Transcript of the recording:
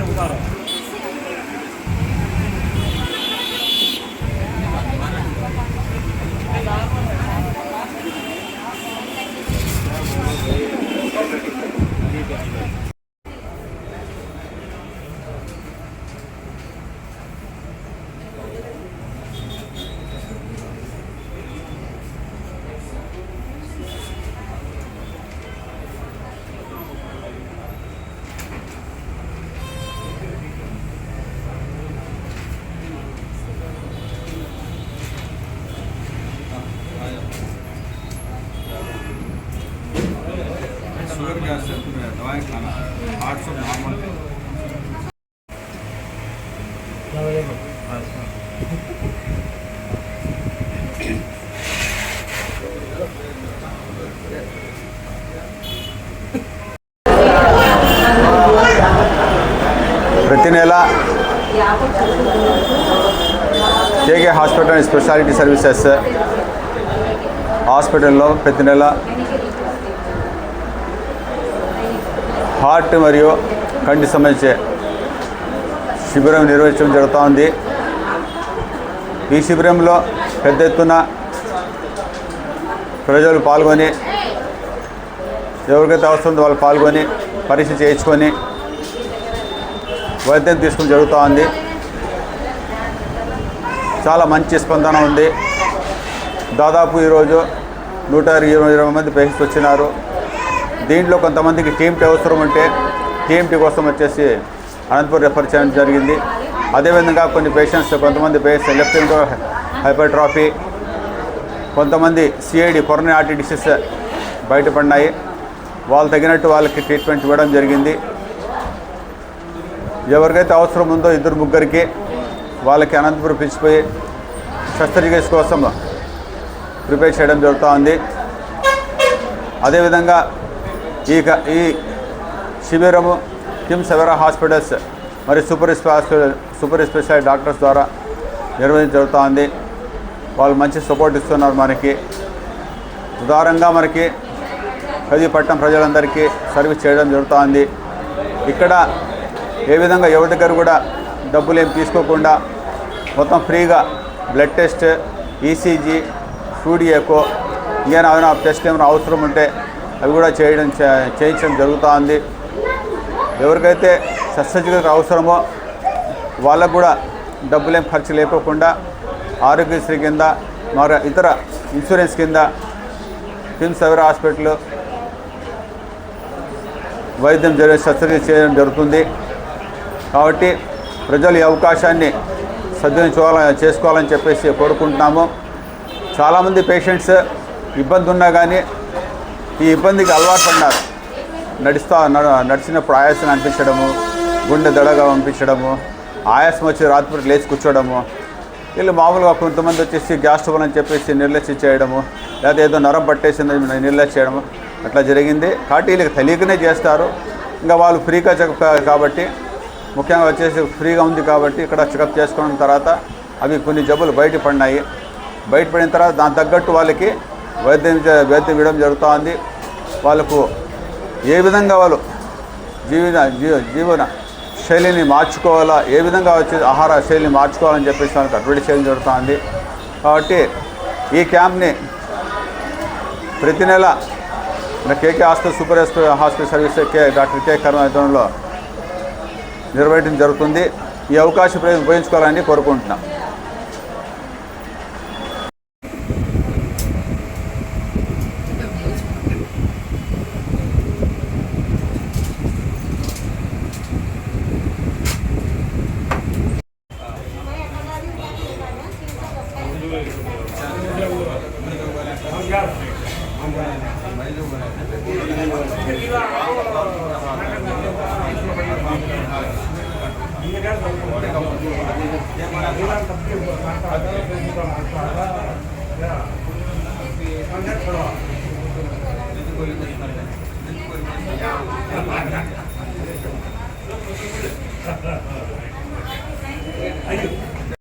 చెబుతారు शुगर का दवाई खाना आठ सौ नॉर्मल है ప్రతి నెల KK hospital and speciality services హాస్పిటల్లో ప్రతి నెల హార్ట్ మరియు కంటి సంబంధించి శిబిరం నిర్వహించడం జరుగుతూ ఉంది ఈ శిబిరంలో పెద్ద ఎత్తున ప్రజలు పాల్గొని ఎవరికైతే అవసరం ఉందో వాళ్ళు పాల్గొని పరీక్ష చేయించుకొని వైద్యం తీసుకుని జరుగుతూ ఉంది చాలా మంచి స్పందన ఉంది. దాదాపు ఈరోజు నూట ఇరవై ఇరవై మంది పేషెంట్స్ వచ్చినారు. దీంట్లో కొంతమందికి టీఎంటీ అవసరం ఉంటే టీఎంటీ కోసం వచ్చేసి అనంతపురం రెఫర్ చేయడం జరిగింది. అదేవిధంగా కొన్ని పేషెంట్స్ కొంతమంది పేషెంట్స్ లెఫ్ట్ హైపర్ట్రాఫీ కొంతమంది సిఐడి కొరని ఆర్టీ డిసీస్ బయటపడినాయి. వాళ్ళు తగినట్టు వాళ్ళకి ట్రీట్మెంట్ ఇవ్వడం జరిగింది. ఎవరికైతే అవసరం ఉందో ఇద్దరు ముగ్గురికి వాళ్ళకి అనంతపురం పిలిచిపోయి శస్త్రచికిత్స కోసం ప్రిపేర్ చేయడం జరుగుతూ ఉంది. అదేవిధంగా ఈ క- ఈ శిబిరము కిమ్ సెవెరా హాస్పిటల్స్ మరియు super special super speciality doctors ద్వారా నిర్వహించ జరుగుతూ ఉంది వాళ్ళు మంచి సపోర్ట్ ఇస్తున్నారు మనకి. ఉదారంగా మనకి పట్టణం ప్రజలందరికీ సర్వీస్ చేయడం జరుగుతూ ఉంది ఇక్కడ ఏ విధంగా ఎవరి దగ్గర కూడా డబ్బులు ఏం తీసుకోకుండా మొత్తం ఫ్రీగా blood test ECG food echo test ఏమైనా అవసరం ఉంటే అవి కూడా చేయడం చేయించడం జరుగుతూ ఉంది ఎవరికైతే శస్త్రచికిత్స అవసరమో వాళ్ళకు కూడా డబ్బులేం ఖర్చు లేకోకుండా ఆరోగ్యశ్రీ కింద మరి ఇతర ఇన్సూరెన్స్ కింద కిమ్స్ ఎవరి హాస్పిటల్ వైద్యం జరిగే శస్త్రచికిత్స చేయడం జరుగుతుంది. కాబట్టి ప్రజలు ఈ అవకాశాన్ని సద్వినియోగం చేసుకోవాలని చెప్పేసి కోరుకుంటున్నాము. చాలామంది పేషెంట్స్ ఇబ్బంది ఉన్నా కానీ ఈ ఇబ్బందికి అలవాటు పడినారు. నడుస్తా నడిచినప్పుడు ఆయాసం అనిపించడము గుండె దడగా అనిపించడము ఆయాసం వచ్చి రాత్రిపూట లేచి కూర్చోవడము వీళ్ళు మామూలుగా కొంతమంది వచ్చేసి గ్యాస్ ట్రబుల్ అని చెప్పేసి నిర్లక్ష్యం చేయడము లేదా ఏదో నరం పట్టేసింది నిర్లక్ష్యం చేయడము అట్లా జరిగింది. కాబట్టి వీళ్ళకి తెలియకనే చేస్తారు. ఇంకా వాళ్ళు ఫ్రీగా చెకప్ కాబట్టి ముఖ్యంగా వచ్చేసి ఫ్రీగా ఉంది కాబట్టి ఇక్కడ చెకప్ చేసుకున్న తర్వాత అవి కొన్ని జబ్బులు బయటపడినాయి బయటపడిన తర్వాత దాని తగ్గట్టు వాళ్ళకి వైద్యం వైద్యం ఇవ్వడం జరుగుతూ ఉంది వాళ్ళకు ఏ విధంగా వాళ్ళు జీవన జీవ జీవన శైలిని మార్చుకోవాలా ఏ విధంగా వచ్చి ఆహార శైలిని మార్చుకోవాలని చెప్పేసి వాళ్ళకి అడ్వర్టైజ్ చేయడం జరుగుతుంది. కాబట్టి ఈ క్యాంప్ని ప్రతి నెల మన KK hospital super hospital hospital service కే డాక్టర్ కే కర్మాధ్వర్యంలో నిర్వహించడం జరుగుతుంది. ఈ అవకాశం ప్రజలు ఉపయోగించుకోవాలని కోరుకుంటున్నాం. Yeah.